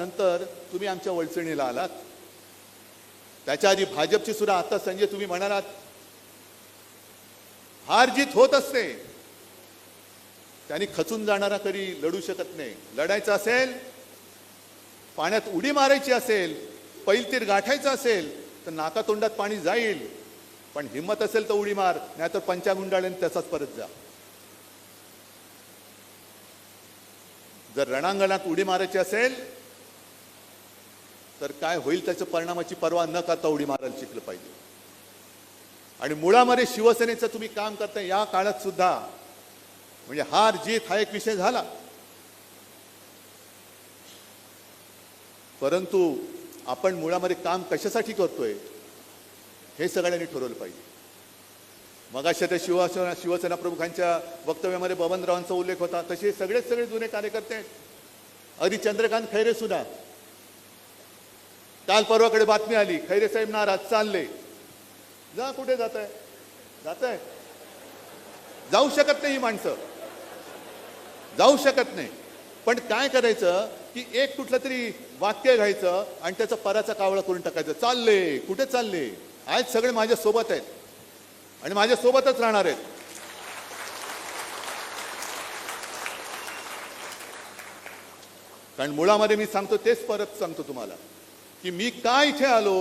नंतर तुम्ही आमच्या वळचणीला आलात. त्याच्या आधी भाजपची सुद्धा आता संजय तुम्ही म्हणालात. हार जीत होत असते त्यांनी खचून जाणारा कधी लढू शकत नाही. लढायचं असेल पाण्यात उडी मारायची असेल पैलतीर गाठायचं असेल तर नाकातोंडात पाणी जाईल. पण हिंमत असेल तर उडी मार नाहीतर पंचागुंडाळ्याने तसाच परत जा. जर रणांगणात उडी मारायची असेल तर काय होईल त्याच्या परिणामाची पर्वा न करता उडी मारायला शिकलं पाहिजे. आणि मुळामध्ये शिवसेनेचं तुम्ही काम करता या काळात सुद्धा म्हणजे हार जीत हा एक विषय झाला. परंतु आपण मुळामध्ये काम कशासाठी करतोय हे सगळ्यांनी ठरवलं पाहिजे. मगाशा त्या शिवसेना शिवसेना प्रमुखांच्या वक्तव्यामध्ये बबनरावांचा उल्लेख होता तसे सगळेच सगळे जुने कार्यकर्ते आहेत. अगदी चंद्रकांत खैरे सुद्धा. काल परवाकडे बातमी आली खैरे साहेब नाराज चालले. जा कुठे जात आहे जात आहे जाऊ शकत नाही ही माणसं. जाऊ शकत नाही. पण काय करायचं की एक कुठलं तरी वाक्य घ्यायचं आणि त्याचा पराचा कावळा करून टाकायचं. चालले कुठे चालले? आज सगळे माझ्या सोबत आहेत. आणि माझ्या सोबतच राहणार आहेत. कारण मुळामध्ये मी सांगतो तेच परत सांगतो तुम्हाला. की मी काय इथे आलो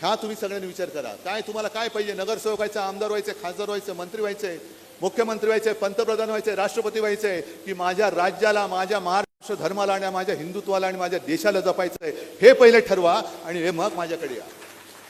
ह्या तुम्ही सगळ्यांनी विचार करा. काय तुम्हाला काय पाहिजे? नगरसेवक व्हायचं आमदार व्हायचे खासदार व्हायचं मंत्री व्हायचे मुख्यमंत्री व्हायचे पंतप्रधान व्हायचे राष्ट्रपती व्हायचे की माझ्या राज्याला माझ्या महाराष्ट्र धर्माला आणि माझ्या हिंदुत्वाला आणि माझ्या देशाला जपायचं आहे हे पहिले ठरवा आणि हे मग माझ्याकडे या.